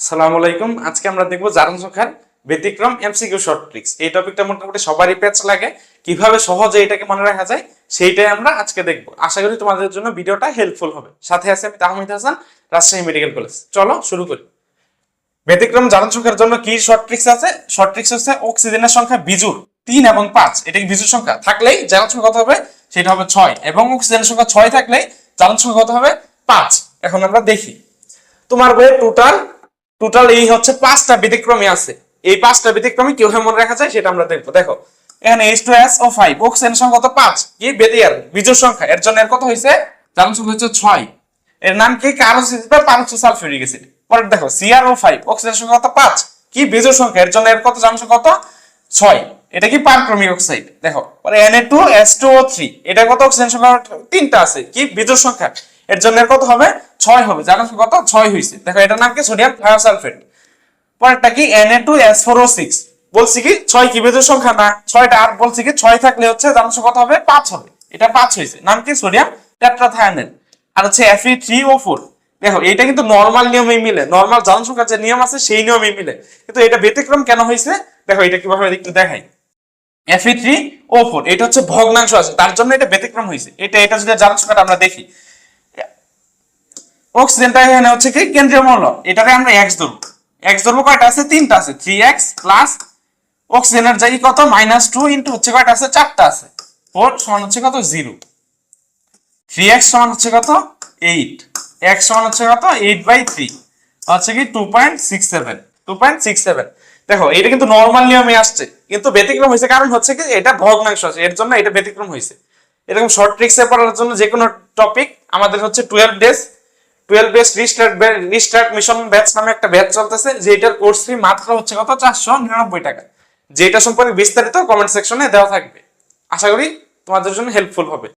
সালাম আলাইকুম। আজকে আমরা দেখব জারণ সংখ্যার ব্যতিক্রম এমসিকিউ শর্ট ট্রিক্স এই টপিকটা মোটামুটি সবারই প্যাচ লাগে। কীভাবে সহজে এটাকে মনে রাখা যায়, সেইটাই আমরা আজকে দেখব। আশা করি তোমাদের জন্য ভিডিওটা হেল্পফুল হবে। সাথে আছে আমি তাহমিদ হাসান, রাজশাহী মেডিকেল কলেজ চলো শুরু করি। ব্যতিক্রম জারণ সংখ্যার জন্য কি শর্ট ট্রিক্স আছে? শর্ট ট্রিক্স হচ্ছে অক্সিজেনের সংখ্যা বিজুর তিন এবং পাঁচ। এটা কি বিজুর সংখ্যা? থাকলেই জারণ সংখ্যা কত হবে? সেটা হবে ছয়। এবং অক্সিজেনের সংখ্যা ছয় থাকলেই জারণ সংখ্যা কত হবে? পাঁচ। এখন আমরা দেখি। তোমার বইয়ে টোটাল টোটাল এই হচ্ছে পাঁচটা ব্যতিক্রমী আছে। এই পাঁচটা ব্যতিক্রমী কীভাবে মনে রাখা যায় সেটা আমরা দেখব। দেখো, এখানে H two S O five oxygen সংখ্যা কত পাঁচ। কি? বেদিয়ার বিজুর সংখ্যা। এর জন্য এর কত হয়েছে জারণ সংখ্যা হচ্ছে ছয়। এর নাম কি? কারও পারক্সো সালফিউরিক অ্যাসিড পরে দেখো সিআর ও ফাইভ অক্সিজেন সংখ্যা কত পাঁচ। কি? বিজুর সংখ্যা। এর জন্য এর কত? জারণ কত? ছয়। এটা কি? পারক্রমিক অক্সাইড দেখো, পরে N A two S two O three এটা কত? অক্সিজেন সংখ্যা তিনটা আছে। কি? বিজুর সংখ্যা। এর জন্য কত হবে? ছয় হবে। সংখ্যা কত? ছয় হয়েছে দেখো, এটার নাম কি? সোডিয়াম থায়োসালফেট পরেরটা কি? NA two S four O six বলছি কি, ছয় কি? বিজুর সংখ্যা না। ছয়টা আর বলছি কি, ছয় থাকলে হচ্ছে সংখ্যা কত হবে? পাঁচ হবে। এটা পাঁচ হয়েছে নাম কি? সোডিয়াম টেট্রাথায়োনেট আর হচ্ছে এফি থ্রি ও ফোর দেখো এটা কিন্তু নর্মাল নিয়মেই মিলে। নর্মাল জারণ সংখ্যার যে নিয়ম আছে, সেই নিয়মেই মিলে। কিন্তু এটা ব্যতিক্রম কেন হয়েছে দেখো, এটা কীভাবে একটু দেখাই। এফি থ্রি ও ফোর এটা হচ্ছে ভগ্নাংশ আছে। তার জন্য এটা ব্যতিক্রম হয়েছে এটা এটা যদি জারণ সংখ্যাটা আমরা দেখি। অক্সিজেনটা এখানে হচ্ছে কি কেন্দ্রীয় মৌল। এটাকে আমরা এক্স ধরবো। এক্স ধরবো কয়টা আছে? তিনটা আছে। থ্রি এক্স প্লাস অক্সিজেনের যাই কত? মাইনাস টু ইন্টু হচ্ছে কয়টা আছে? চারটা আছে। ফোর সমান হচ্ছে কত? জিরো থ্রি এক্স সমান হচ্ছে কত? এইট এক্স সমান হচ্ছে কত? এইট বাই থ্রি হচ্ছে কি two point six seven two point six seven দেখো, এটা কিন্তু নর্মাল নিয়মে আসছে। কিন্তু ব্যতিক্রম হয়েছে কারণ হচ্ছে কি এটা ভগ্নাংশ আছে। এর জন্য এটা ব্যতিক্রম হয়েছে। এরকম শর্ট ট্রিক্সে পড়ার জন্য যে কোনো টপিক আমাদের হচ্ছে twelve days twelve days restart restart mission batch নামে একটা ব্যাচ চলতেছে, যেটার কোর্স ফি মাত্র হচ্ছে কত? চারশো নিরানব্বই টাকা। যেটা সম্পর্কে বিস্তারিত কমেন্ট সেকশনে দেওয়া থাকবে। আশা করি তোমাদের জন্য হেল্পফুল হবে।